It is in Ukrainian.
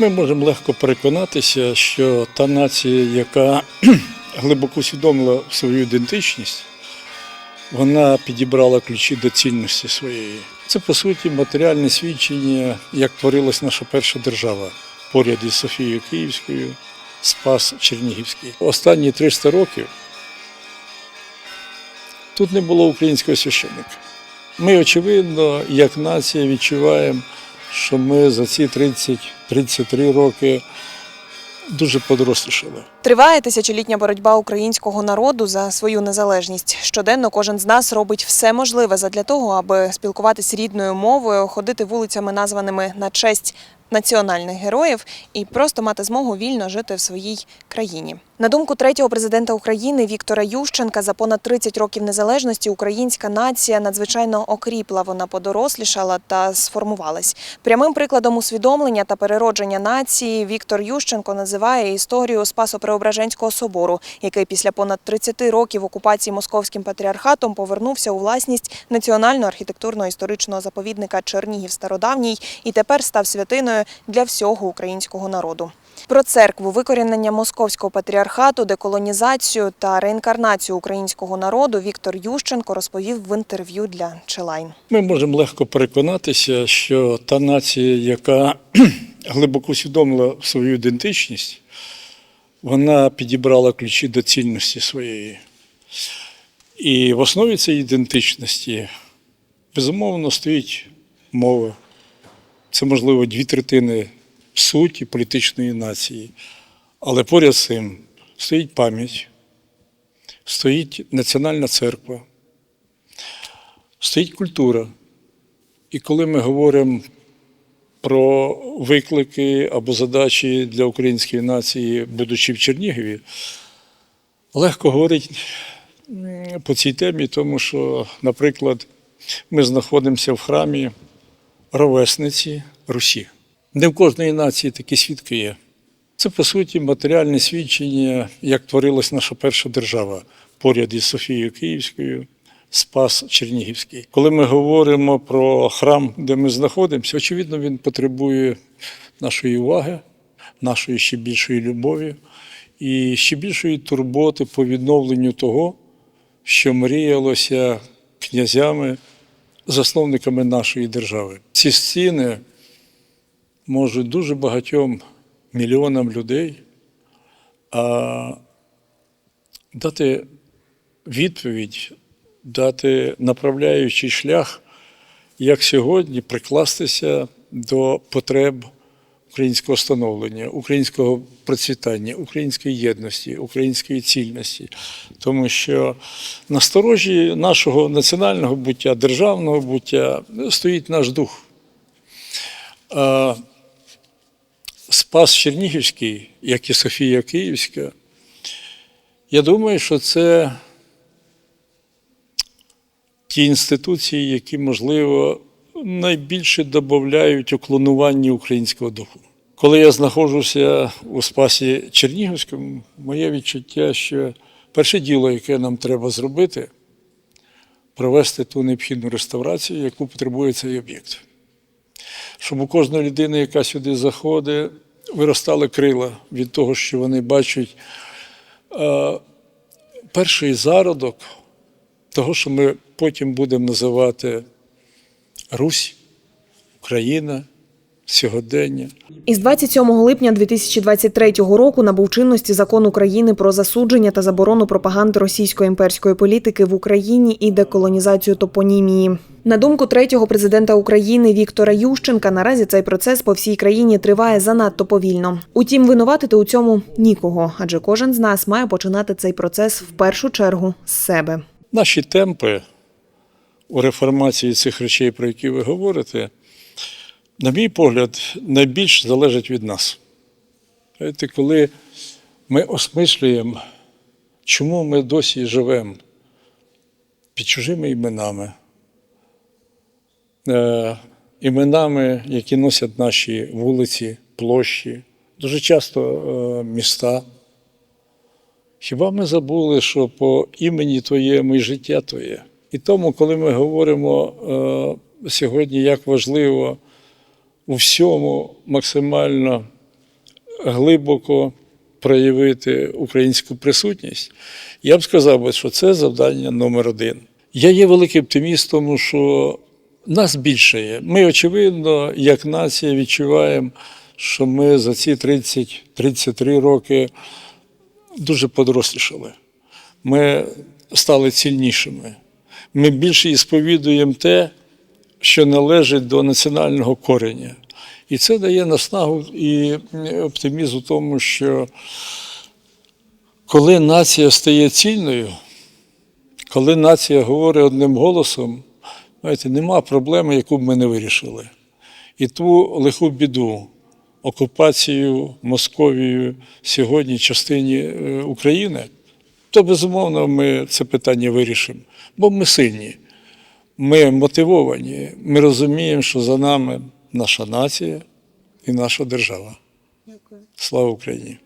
Ми можемо легко переконатися, що та нація, яка глибоко усвідомила свою ідентичність, вона підібрала ключі до цінності своєї. Це по суті матеріальне свідчення, як творилась наша перша держава поряд із Софією Київською, Спас Чернігівський. Останні 300 років тут не було українського священника. Ми, очевидно, як нація відчуваємо, що ми за ці 30-33 роки дуже подорослішали. Триває тисячолітня боротьба українського народу за свою незалежність. Щоденно кожен з нас робить все можливе задля того, аби спілкуватись рідною мовою, ходити вулицями, названими на честь національних героїв, і просто мати змогу вільно жити в своїй країні. На думку третього президента України Віктора Ющенка, за понад 30 років незалежності українська нація надзвичайно окріпла. Вона подорослішала та сформувалась. Прямим прикладом усвідомлення та переродження нації Віктор Ющенко називає історію Спасо-Преображенського собору, який після понад 30 років окупації московським патріархатом повернувся у власність національного архітектурно-історичного заповідника Чернігів Стародавній і тепер став святиною для всього українського народу. Про церкву, викорінення московського патріархату, деколонізацію та реінкарнацію українського народу Віктор Ющенко розповів в інтерв'ю для Челайн. Ми можемо легко переконатися, що та нація, яка глибоко усвідомила свою ідентичність, вона підібрала ключі до цінності своєї. І в основі цієї ідентичності, безумовно, стоїть мова. Це, можливо, дві третини суті політичної нації. Але поряд з цим стоїть пам'ять, стоїть національна церква, стоїть культура. І коли ми говоримо про виклики або задачі для української нації, будучи в Чернігові, легко говорити по цій темі, тому що, наприклад, ми знаходимося в храмі ровесниці Русі. Не в кожної нації такі свідки є. Це, по суті, матеріальне свідчення, як творилась наша перша держава поряд із Софією Київською, Спас Чернігівський. Коли ми говоримо про храм, де ми знаходимося, очевидно, він потребує нашої уваги, нашої ще більшої любові і ще більшої турботи по відновленню того, що мріялося князями, засновниками нашої держави. Ці стіни можуть дуже багатьом мільйонам людей а, дати відповідь, дати направляючий шлях, як сьогодні прикластися до потреб українського становлення, українського процвітання, української єдності, української цільності. Тому що на сторожі нашого національного буття, державного буття стоїть наш дух. Спас Чернігівський, як і Софія Київська, я думаю, що це ті інституції, які, можливо, найбільше додають у клонуванні українського духу. Коли я знаходжуся у Спасі Чернігівському, моє відчуття, що перше діло, яке нам треба зробити, провести ту необхідну реставрацію, яку потребує цей об'єкт. Щоб у кожної людини, яка сюди заходить, виростали крила від того, що вони бачать перший зародок того, що ми потім будемо називати Русь, Україна, сьогодення. Із 27 липня 2023 року набув чинності закон України про засудження та заборону пропаганди російської імперської політики в Україні і деколонізацію топонімії. На думку третього президента України Віктора Ющенка, наразі цей процес по всій країні триває занадто повільно. Утім, винуватити у цьому нікого, адже кожен з нас має починати цей процес в першу чергу з себе. Наші темпи у реформації цих речей, про які ви говорите, на мій погляд, найбільш залежать від нас. Знаєте, коли ми осмислюємо, чому ми досі живемо під чужими іменами, е, іменами, які носять наші вулиці, площі, дуже часто е, міста. Хіба ми забули, що по імені Твоєму і життя Твоє? І тому, коли ми говоримо е, сьогодні, як важливо у всьому максимально глибоко проявити українську присутність, я б сказав би, що це завдання номер один. Я є великий оптиміст, тому що нас більше є. Ми, очевидно, як нація відчуваємо, що ми за ці 30-33 роки дуже подорослішали. Ми стали цільнішими. Ми більше і сповідуємо те, що належить до національного кореня. І це дає наснагу і оптимізм у тому, що коли нація стає цільною, коли нація говорить одним голосом, знаєте, нема проблеми, яку б ми не вирішили. І ту лиху біду, окупацію Московією сьогодні частині е, України, то безумовно ми це питання вирішимо. Бо ми сильні, ми мотивовані, ми розуміємо, що за нами наша нація і наша держава. Слава Україні!